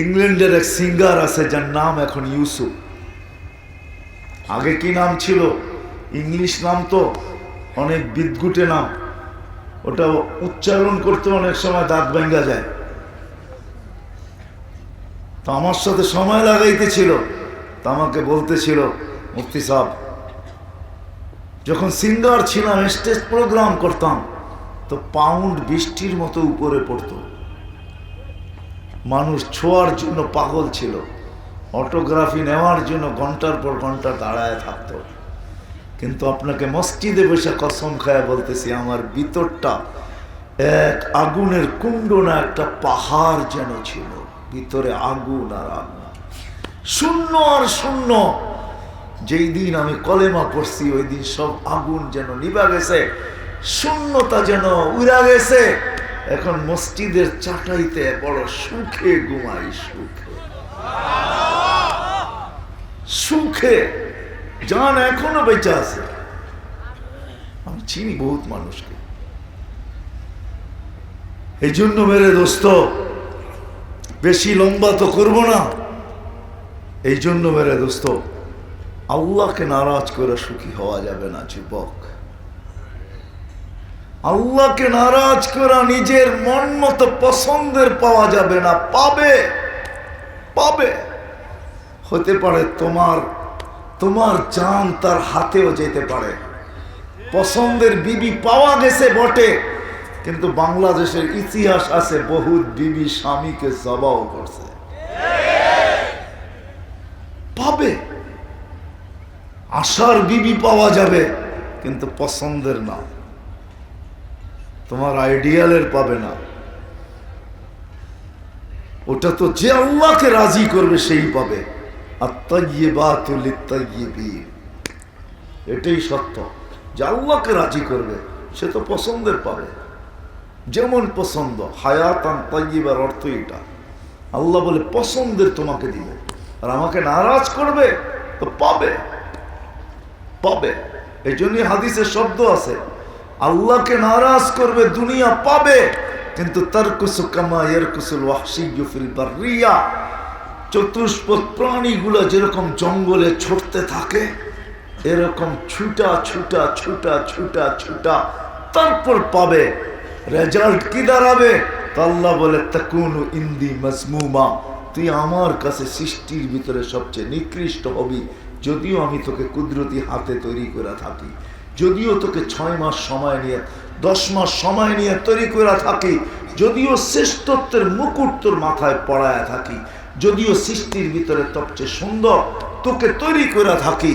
ইংল্যান্ডের এক সিঙ্গার আছে যার নাম এখন ইউসুফ। আগে কি নাম ছিল? ইংলিশ নাম তো অনেক বিদগুটে নাম। ওটা উচ্চারণ করতে অনেক সময় দাঁত ভেঙ্গা যায়। তো আমার সাথে সময় লাগাইতেছিল। তা আমাকে বলতেছিল, মুফতি সাহ যখন সিঙ্গার ছিলাম, স্টেজ প্রোগ্রাম করতাম, তো পাউন্ড বৃষ্টির মতো উপরে পড়তো। মানুষ ছোঁয়ার জন্য পাগল ছিল। অটোগ্রাফি নেওয়ার জন্য ঘণ্টার পর ঘণ্টা দাঁড়ায় থাকতো। কিন্তু আপনাকে মসজিদে বসে কসম খায় বলতেছি, আমার ভিতরটা এক আগুনের কুণ্ড না একটা পাহাড় যেন ছিল, ভিতরে আগুন আর আগুন। শূন্য আর শূন্য। যেই দিন আমি কলেমা পড়ছি, ওই দিন সব আগুন যেন নিবা গেছে, শূন্যতা যেন উড়া গেছে। এখন মসজিদের চাটাইতে বড় সুখে ঘুমাই, সুখে। সুখে। জান এখনও বেঁচে আছে। আমি চিনি বহুত মানুষকে। এই জন্য মেরে দোস্ত, বেশি লম্বা তো করব না। এই জন্য মেরে দোস্ত, আল্লাহকে নারাজ করে সুখী হওয়া যাবে না, যুবক। আল্লাহকে নারাজ করা নিজের মন মতো পছন্দের পাওয়া যাবে না। পাবে। পাবে। হতে পারে তোমার তোমার জান তার হাতেও যেতে পারে। পছন্দের বিবি পাওয়া গেছে বটে, কিন্তু বাংলাদেশের ইতিহাস আছে, বহুত বিবি স্বামীকে জবাও করছে। পাবে। আশার বিবি পাওয়া যাবে, কিন্তু পছন্দের না। তোমার আইডিয়ালের পাবে না। ওটা তো যে আল্লাহকে রাজি করবে সেই পাবে। এটাই সত্য। যে আল্লাহকে রাজি করবে, সে তো পছন্দের পাবে। যেমন পছন্দ, হায়াতান তাইয়িবার অর্থ এটা। আল্লাহ বলে, পছন্দের তোমাকে দিবে। আর আমাকে নারাজ করবে, তো পাবে। পাবে। এই জন্যই হাদিসের শব্দ আছে আল্লাহকে নারাজ করবে, দুনিয়া পাবে। কিন্তু তার কুসু কামা এর কুসুল ওয়াহসিল বারিয়া চতুষ্পদ প্রাণীগুলো যেরকম জঙ্গলে ছুটতে থাকে, এরকম ছুটা ছুটা ছুটা ছুটা ছুটা তারপর পাবে। রেজাল্ট কি দাঁড়াবে? আল্লাহ বলে, তাকুনু ইন্দি মজমুমা তুই আমার কাছে সৃষ্টির ভিতরে সবচেয়ে নিকৃষ্ট হবি, যদিও আমি তোকে কুদরতি হাতে তৈরি করে থাকি। যদিও তোকে ছয় মাস সময় নিয়ে, দশ মাস সময় নিয়ে তৈরি করে থাকি, যদিও শ্রেষ্ঠত্বের মুকুট তোর মাথায় পড়ায় থাকি, যদিও সৃষ্টির ভিতরে সবচেয়ে সুন্দর তোকে তৈরি করে থাকি,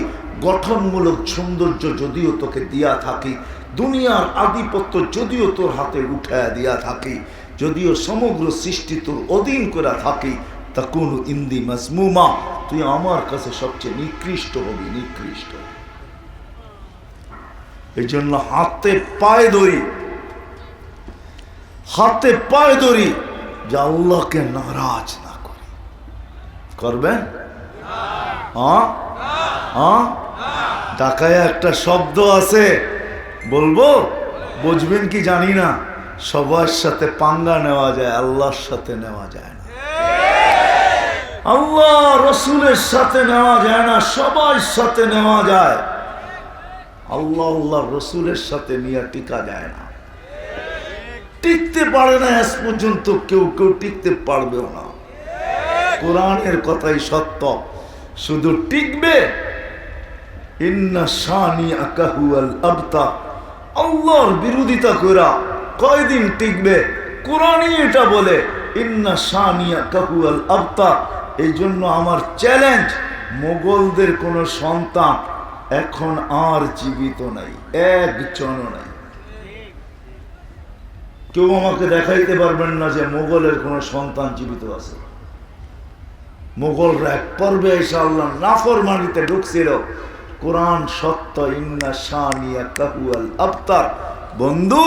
গঠনমূলক সৌন্দর্য যদিও তোকে দিয়া থাকি, দুনিয়ার আধিপত্য যদিও তোর হাতে উঠায় দিয়া থাকি, যদিও সমগ্র সৃষ্টি তোর অধীন করে থাকি তা কোন ইন্দি মজমুমা তুই আমার কাছে সবচেয়ে নিকৃষ্ট হবি, নিকৃষ্ট। এই জন্য হাতে পায়ে দড়ি। হাতে পায়ে দড়ি যে আল্লাহকে নারাজ না করি। করবেন ঢাকায় একটা শব্দ আছে। বলব? বুঝবেন কি জানি না। সবার সাথে পাঙ্গা নেওয়া যায়, আল্লাহর সাথে নেওয়া যায় না। আল্লাহ রসুলের সাথে নেওয়া যায় না, সবার সাথে নেওয়া যায়। আল্লাহ আল্লাহ রসুলের সাথে নিয়ে টিকা যায় না। টিকতে পারে না আজ পর্যন্ত কেউ কেউ টিকতে পারবেও না। কোরআনের কথাই সত্য। শুধু টিকবে? আবতা। আল্লাহর বিরোধিতা করা কয়দিন টিকবে? কোরআনই এটা বলে, ইন্না শানি আকাহুয়াল আবতা। এই জন্য আমার চ্যালেঞ্জ, মোগলদের কোনো সন্তান এখন আর জীবিত নাই একজনও নাই। কেউ আমাকে দেখাইতে পারবেন না যে মোগলের কোনো সন্তান জীবিত আছে। মোগলরা এক পর্বে এসে আল্লাহ নাফর মানিতে ঢুকছিল। কোরআন সত্য, ইন্না শানিয়া কাহুয়াল আবতার। বন্ধু,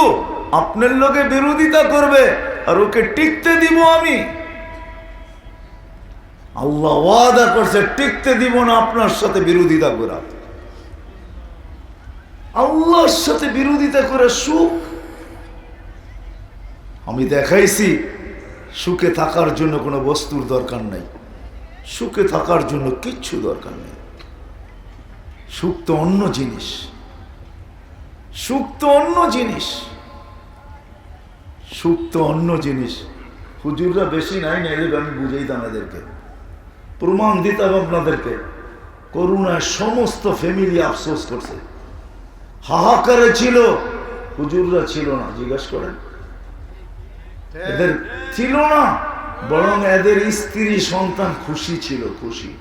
আপনার লোকে বিরোধিতা করবে আর ওকে টিকতে দিব আমি। আল্লাহ ওয়াদা করছে, টিকতে দিব না আপনার সাথে বিরোধিতা করা। আল্লাহর সাথে বিরোধিতা করে সুখ। আমি দেখাইছি, সুখে থাকার জন্য কোনো বস্তুর দরকার নেই। সুখে থাকার জন্য কিচ্ছু দরকার নেই। সুখ তো অন্য জিনিস। সুখ তো অন্য জিনিস। সুখ তো অন্য জিনিস। হুজুররা বেশি নাই না, এদের আমি বুঝাইতাম এদেরকে। প্রমাণ দিতাম আপনাদেরকে। করুণায় সমস্ত ফ্যামিলি আফসোস করছে। হাহাকারে ছিল হুজুররা ছিল না জিজ্ঞেস করেন। এদের ছিল না বরং এদের স্ত্রী সন্তান খুশি ছিল খুশি।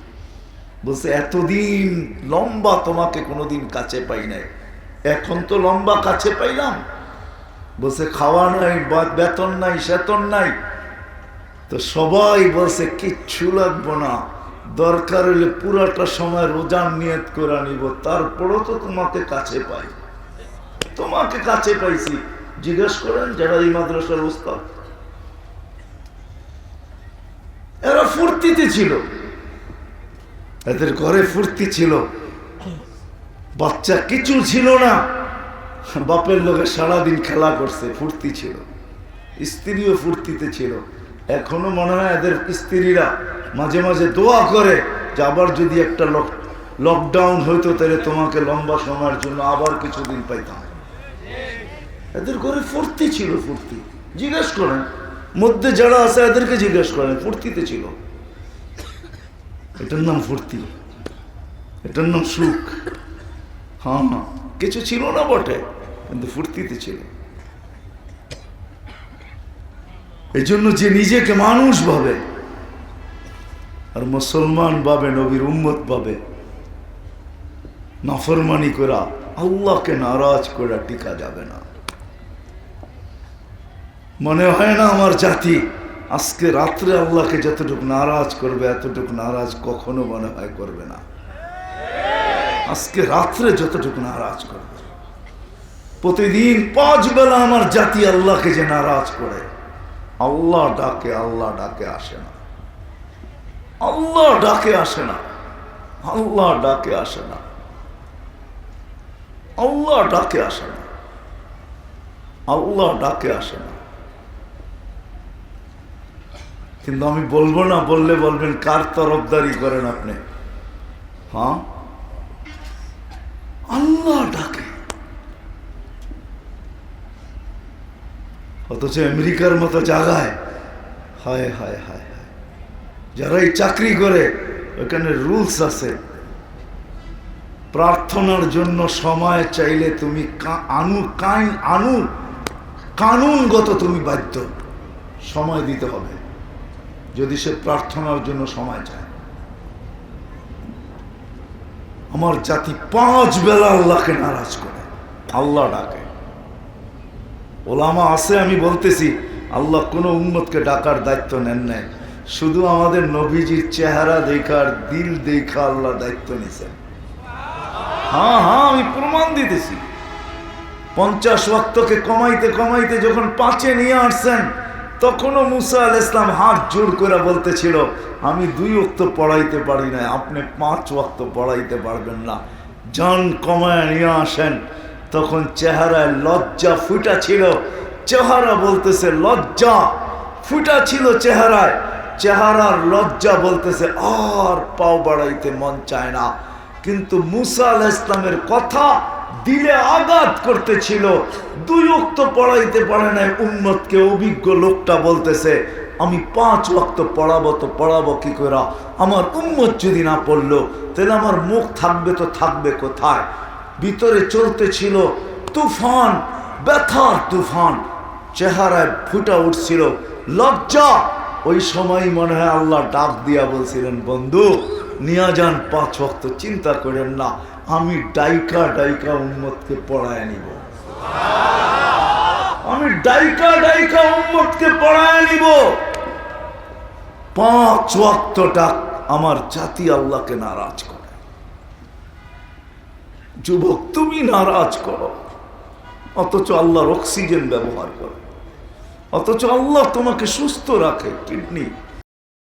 বলছে এতদিন লম্বা তোমাকে কোনোদিন কাছে পাই নাই। এখন তো লম্বা কাছে পাইলাম। বলছে খাওয়া নাই বেতন নাই সেতন নাই। তো সবাই বলছে কিচ্ছু লাগবো না। দরকার হলে পুরাটা সময় রোজার নিয়ত করে নিব, তারপরও তো তোমাকে কাছে পাই। তোমাকে কাছে পাইছি। জিজ্ঞেস করেন, যারা এই মাদ্রাসার উস্তাদ এরা ফুর্তিতে ছিল। এদের ঘরে ফুর্তি ছিল। বাচ্চা কিছু ছিল না। বাপের লোকে সারাদিন খেলা করছে, ফুর্তি ছিল। স্ত্রীও ফুর্তিতে ছিল। এখনও মনে হয় এদের স্ত্রীরা মাঝে মাঝে দোয়া করে যে আবার যদি একটা লক লকডাউন হইতো তাহলে তোমাকে লম্বা সময়ের জন্য আবার কিছুদিন পাইতাম। এদের ঘরে ফুর্তি ছিল, ফুর্তি। জিজ্ঞেস করেন, মধ্যে যারা আছে এদেরকে জিজ্ঞেস করেন, ফুর্তিতে ছিল। এটার নাম ফুর্তি। এটার নাম সুখ। হ্যাঁ কিছু ছিল না বটে, কিন্তু ফুর্তিতে ছিল। এই জন্য যে নিজেকে মানুষ ভাবে, আর মুসলমান ভাবে, নবীর উম্মত ভাবে, নাফরমানি করা, আল্লাহকে নারাজ করা টিকা যাবে না। মনে হয় না আমার জাতি আজকে রাত্রে আল্লাহকে যতটুকু নারাজ করবে, এতটুকু নারাজ কখনো মনে হয় করবে না। আজকে রাত্রে যতটুকু নারাজ করবে। প্রতিদিন পাঁচ বেলা আমার জাতি আল্লাহকে যে নারাজ করে আল্লাহ ডাকে আল্লাহ ডাকে আসে না। আল্লাহ ডাকে আসে না। আল্লাহ ডাকে আসে না। আল্লাহ ডাকে আসে না। আল্লাহ ডাকে আসে না। কিন্তু আমি বলব না, বললে বলবেন, কার তরফদারি করেন আপনি? হ্যাঁ? আল্লাহ ডাকে অথচ আমেরিকার মতো জায়গায়। হায় হায় হায় হায়। যারা এই চাকরি করে, ওখানে রুলস আছে। প্রার্থনার জন্য সময় চাইলে তুমি আনু, কাইন, আনু, কানুনগত তুমি বাধ্য। সময় দিতে হবে। যদি সে প্রার্থনার জন্য সময় চায়। আমার জাতি পাঁচ বেলা আল্লাহকে নারাজ করে। আল্লাহ ডাকে। ওলামা আছে, আমি বলতেছি, আল্লাহ কোনো উম্মতকে ডাকার দায়িত্ব নেন নাই। শুধু আমাদের নবীজির চেহারা দেখার দিল দেখা আল্লাহ দায়িত্ব নিছেন। হ্যাঁ হ্যাঁ আমি প্রমাণ দিতেছি। পঞ্চাশ ওয়াক্তকে কমাইতে কমাইতে যখন পাঁচে নিয়ে আসছেন, তখনও মুসা আল ইসলাম হাত জোর করে বলতেছিল, আমি দুই ওক্ত পড়াইতে পারি না আপনি পাঁচ ওয়াক্ত পড়াইতে পারবেন না। যান কমায় নিয়ে আসেন। তখন চেহারায় লজ্জা ফুটা ছিল। চেহারা বলতেছে, লজ্জা ফুটা ছিল চেহারায়। চেহারার লজ্জা বলতেছে, আর পাও বাড়াইতে মন চায় না। কিন্তু মুসা আল ইসলামের কথা দিলে আঘাত করতেছিল। দুই উক্ত পড়াইতে পারে নাই, উম্মতকে অভিজ্ঞ লোকটা বলতেছে, আমি পাঁচ ওয়াক্ত পড়াবো তো পড়াবো কি করে আমার উম্মত যদি না পড়ল, তাহলে আমার মুখ থাকবে তো থাকবে কোথায়? ভিতরে চলতেছিল তুফান, ব্যথার তুফান। চেহারায় ফুটা উঠছিল লজ্জা। ওই সময় মনে হয় আল্লাহ ডাক দিয়া বলছিলেন, বন্ধু, নিয়া যান, পাঁচ ভক্ত, চিন্তা করেন না, আমি ডাইকা ডাইকা উম্মতকে পড়ায় নিব। আমি ডাইকা ডাইকা উম্মতকে পড়ায় নিব। পাঁচ ওয়াক্তটা আমার জাতি আল্লাহকে নারাজ করে। যুবক, তুমি নারাজ করো। অথচ আল্লাহর অক্সিজেন ব্যবহার করো। অথচ আল্লাহ তোমাকে সুস্থ রাখে, কিডনি।